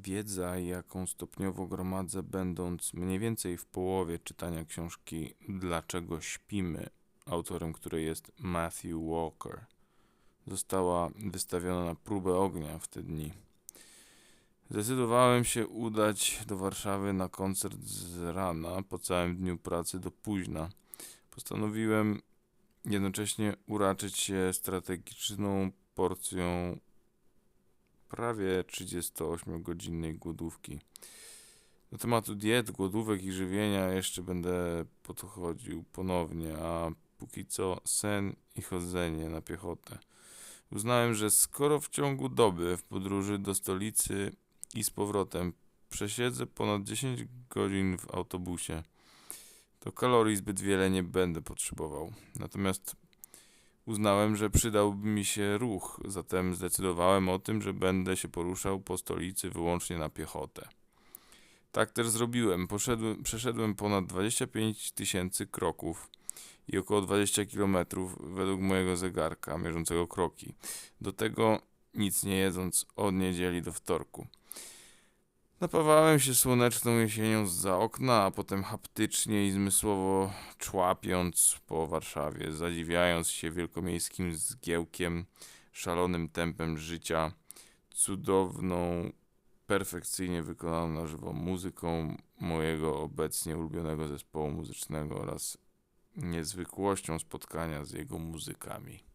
wiedza, jaką stopniowo gromadzę, będąc mniej więcej w połowie czytania książki Dlaczego śpimy, autorem której jest Matthew Walker, została wystawiona na próbę ognia w te dni. Zdecydowałem się udać do Warszawy na koncert z rana, po całym dniu pracy do późna. Postanowiłem jednocześnie uraczyć się strategiczną porcją prawie 38-godzinnej głodówki. Do tematu diet, głodówek i żywienia jeszcze będę podchodził ponownie, a póki co sen i chodzenie na piechotę. Uznałem, że skoro w ciągu doby w podróży do stolicy i z powrotem przesiedzę ponad 10 godzin w autobusie, to kalorii zbyt wiele nie będę potrzebował. Natomiast uznałem, że przydałby mi się ruch, zatem zdecydowałem o tym, że będę się poruszał po stolicy wyłącznie na piechotę. Tak też zrobiłem. Poszedłem, przeszedłem ponad 25 tysięcy kroków i około 20 kilometrów według mojego zegarka mierzącego kroki. Do tego nic nie jedząc od niedzieli do wtorku. Napawałem się słoneczną jesienią za okna, a potem haptycznie i zmysłowo człapiąc po Warszawie, zadziwiając się wielkomiejskim zgiełkiem, szalonym tempem życia, cudowną, perfekcyjnie wykonaną na żywo muzyką mojego obecnie ulubionego zespołu muzycznego oraz niezwykłością spotkania z jego muzykami.